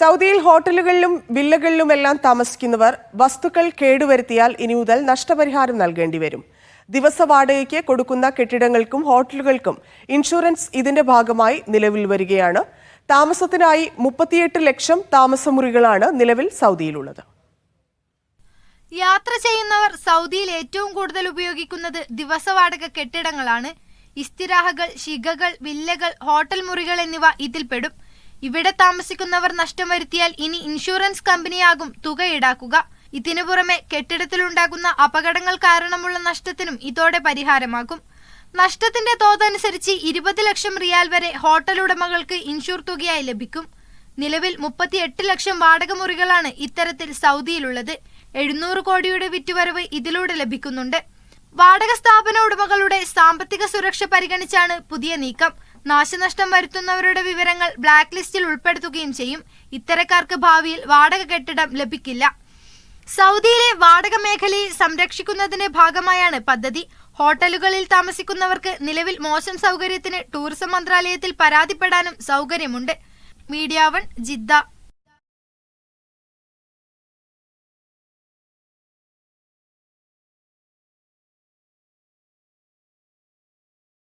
സൗദിയിൽ ഹോട്ടലുകളിലും വില്ലകളിലുമെല്ലാം താമസിക്കുന്നവർ വസ്തുക്കൾ കേടുവരുത്തിയാൽ ഇനി മുതൽ നഷ്ടപരിഹാരം നൽകേണ്ടി വരും. ദിവസ വാടകയ്ക്ക് കൊടുക്കുന്ന കെട്ടിടങ്ങൾക്കും ഹോട്ടലുകൾക്കും ഇൻഷുറൻസ് ഇതിന്റെ ഭാഗമായി നിലവിൽ വരികയാണ്. താമസത്തിനായി മുപ്പത്തിയെട്ട് ലക്ഷം താമസമുറികളാണ് നിലവിൽ സൗദിയിലുള്ളത്. യാത്ര ചെയ്യുന്നവർ സൗദിയിൽ ഏറ്റവും കൂടുതൽ ഉപയോഗിക്കുന്നത് ദിവസ വാടക കെട്ടിടങ്ങളാണ്. ഇസ്തിരാഹകൾ ശിഖകൾ വില്ലകൾ ഹോട്ടൽ മുറികൾ എന്നിവ ഇതിൽപ്പെടും. ഇവിടെ താമസിക്കുന്നവർ നഷ്ടം വരുത്തിയാൽ ഇനി ഇൻഷുറൻസ് കമ്പനിയാകും തുക ഈടാക്കുക. ഇതിനു പുറമെ കെട്ടിടത്തിലുണ്ടാകുന്ന അപകടങ്ങൾ കാരണമുള്ള നഷ്ടത്തിനും ഇതോടെ പരിഹാരമാകും. നഷ്ടത്തിന്റെ തോതനുസരിച്ച് ഇരുപത് ലക്ഷം റിയാൽ വരെ ഹോട്ടൽ ഉടമകൾക്ക് ഇൻഷുർ തുകയായി ലഭിക്കും. നിലവിൽ മുപ്പത്തിയെട്ട് ലക്ഷം വാടക മുറികളാണ് ഇത്തരത്തിൽ സൗദിയിലുള്ളത്. എഴുന്നൂറ് കോടിയുടെ വിറ്റുവരവ് ഇതിലൂടെ ലഭിക്കുന്നുണ്ട്. വാടക സ്ഥാപന ഉടമകളുടെ സാമ്പത്തിക സുരക്ഷ പരിഗണിച്ചാണ് പുതിയ നീക്കം. നാശനഷ്ടം വരുത്തുന്നവരുടെ വിവരങ്ങൾ ബ്ലാക്ക് ലിസ്റ്റിൽ ഉൾപ്പെടുത്തുകയും ചെയ്യും. ഇത്തരക്കാർക്ക് ഭാവിയിൽ വാടക കെട്ടിടം ലഭിക്കില്ല. സൗദിയിലെ വാടക മേഖലയെ സംരക്ഷിക്കുന്നതിന്റെ ഭാഗമായാണ് പദ്ധതി. ഹോട്ടലുകളിൽ താമസിക്കുന്നവർക്ക് നിലവിൽ മോശം സൗകര്യത്തിന് ടൂറിസം മന്ത്രാലയത്തിൽ പരാതിപ്പെടാനും സൗകര്യമുണ്ട്. Media one Jeddah.